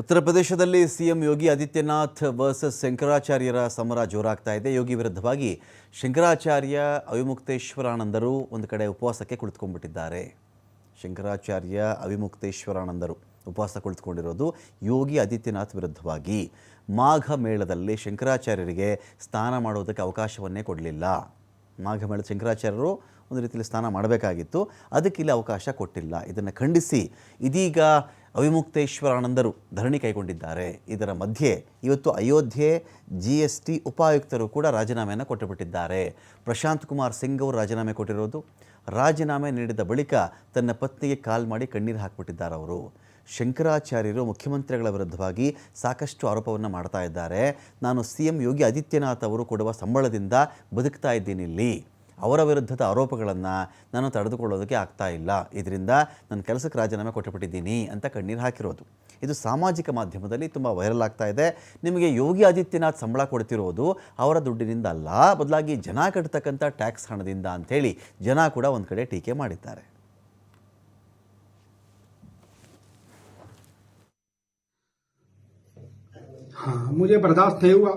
ಉತ್ತರ ಪ್ರದೇಶದಲ್ಲಿ CM Yogi Adityanath versus ಶಂಕರಾಚಾರ್ಯರ ಸಮರ ಜೋರಾಗ್ತಾ ಇದೆ. ಯೋಗಿ ವಿರುದ್ಧವಾಗಿ ಶಂಕರಾಚಾರ್ಯ ಅವಿಮುಕ್ತೇಶ್ವರಾನಂದರು ಒಂದು ಕಡೆ ಉಪವಾಸಕ್ಕೆ ಕುಳಿತುಕೊಂಡ್ಬಿಟ್ಟಿದ್ದಾರೆ. ಶಂಕರಾಚಾರ್ಯ ಅವಿಮುಕ್ತೇಶ್ವರಾನಂದರು ಉಪವಾಸ ಕುಳಿತುಕೊಂಡಿರೋದು ಯೋಗಿ ಆದಿತ್ಯನಾಥ್ ವಿರುದ್ಧವಾಗಿ. ಮಾಘ ಮೇಳದಲ್ಲಿ ಶಂಕರಾಚಾರ್ಯರಿಗೆ ಸ್ನಾನ ಮಾಡೋದಕ್ಕೆ ಅವಕಾಶವನ್ನೇ ಕೊಡಲಿಲ್ಲ. ಮಾಘ ಮೇಳದ ಶಂಕರಾಚಾರ್ಯರು ಒಂದು ರೀತಿಯಲ್ಲಿ ಸ್ನಾನ ಮಾಡಬೇಕಾಗಿತ್ತು. ಅದಕ್ಕೆ ಇಲ್ಲಿ ಅವಕಾಶ ಕೊಟ್ಟಿಲ್ಲ. ಇದನ್ನು ಖಂಡಿಸಿ ಇದೀಗ ಅವಿಮುಕ್ತೇಶ್ವರಾನಂದರು ಧರಣಿ ಕೈಗೊಂಡಿದ್ದಾರೆ. ಇದರ ಮಧ್ಯೆ ಇವತ್ತು ಅಯೋಧ್ಯೆ ಜಿ ಎಸ್ ಟಿ ಉಪಾಯುಕ್ತರು ಕೂಡ ರಾಜೀನಾಮೆಯನ್ನು ಕೊಟ್ಟುಬಿಟ್ಟಿದ್ದಾರೆ. ಪ್ರಶಾಂತ್ ಕುಮಾರ್ ಸಿಂಗ್ ಅವರು ರಾಜೀನಾಮೆ ಕೊಟ್ಟಿರೋದು. ರಾಜೀನಾಮೆ ನೀಡಿದ ಬಳಿಕ ತನ್ನ ಪತ್ನಿಗೆ ಕಾಲ್ ಮಾಡಿ ಕಣ್ಣೀರು ಹಾಕಿಬಿಟ್ಟಿದ್ದಾರೆ ಅವರು. ಶಂಕರಾಚಾರ್ಯರು ಮುಖ್ಯಮಂತ್ರಿಗಳ ವಿರುದ್ಧವಾಗಿ ಸಾಕಷ್ಟು ಆರೋಪವನ್ನು ಮಾಡ್ತಾ ಇದ್ದಾರೆ. ನಾನು ಸಿ ಎಂ ಯೋಗಿ ಆದಿತ್ಯನಾಥ್ ಅವರು ಕೊಡುವ ಸಂಬಳದಿಂದ ಬದುಕ್ತಾ ಇದ್ದೀನಿ ಇಲ್ಲಿ. ಅವರ ವಿರುದ್ಧದ ಆರೋಪಗಳನ್ನು ನಾನು ತಡೆದುಕೊಳ್ಳೋದಕ್ಕೆ ಆಗ್ತಾ ಇಲ್ಲ ಇದರಿಂದ ನನ್ನ ಕೆಲಸಕ್ಕೆ ರಾಜೀನಾಮೆ ಕೊಟ್ಟುಬಿಟ್ಟಿದ್ದೀನಿ ಅಂತ ಕಣ್ಣೀರು ಹಾಕಿರೋದು ಇದು ಸಾಮಾಜಿಕ ಮಾಧ್ಯಮದಲ್ಲಿ ತುಂಬ ವೈರಲ್ ಆಗ್ತಾ ಇದೆ ನಿಮಗೆ ಯೋಗಿ ಆದಿತ್ಯನಾಥ್ ಸಂಬಳ ಕೊಡ್ತಿರೋದು ಅವರ ದುಡ್ಡಿನಿಂದ ಅಲ್ಲ ಬದಲಾಗಿ ಜನ ಕಟ್ತಕ್ಕಂಥ ಟ್ಯಾಕ್ಸ್ ಹಣದಿಂದ ಅಂಥೇಳಿ ಜನ ಕೂಡ ಒಂದು ಕಡೆ ಟೀಕೆ ಮಾಡಿದ್ದಾರೆ हाँ मुझे बर्दाश्त नहीं हुआ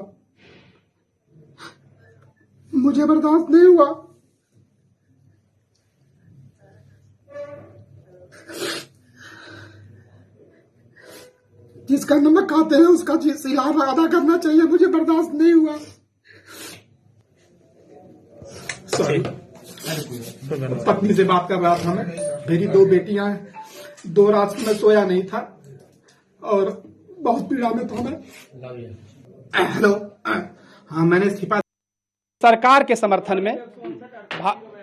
मुझे बर्दाश्त नहीं हुआ जिसका नमक खाते हैं उसका जी- सिलाब अदा करना चाहिए। मुझे बर्दाश्त नहीं हुआ। सॉरी पत्नी से बात कर रहा था मैं। मेरी दो बेटियाँ हैं। दो रात में सोया नहीं था और बहुत पीड़ा में था मैं। हेलो। हाँ मैंने इस्तीफा सरकार के समर्थन में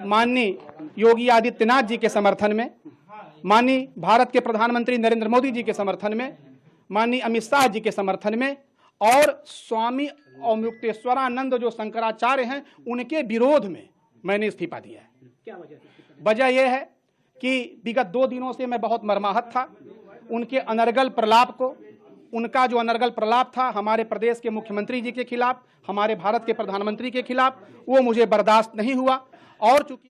माननीय योगी आदित्यनाथ जी के समर्थन में माननीय भारत के प्रधानमंत्री नरेंद्र मोदी जी के समर्थन में माननीय अमित शाह जी के समर्थन में और स्वामी अमुक्तेश्वरानंद जो शंकराचार्य हैं उनके विरोध में मैंने इस्तीफा दिया है। क्या वजह वजह यह है कि विगत दो दिनों से मैं बहुत मरमाहत था। उनके अनर्गल प्रलाप को उनका जो अनर्गल प्रलाप था हमारे प्रदेश के मुख्यमंत्री जी के खिलाफ हमारे भारत के प्रधानमंत्री के खिलाफ वो मुझे बर्दाश्त नहीं हुआ। और चूँकि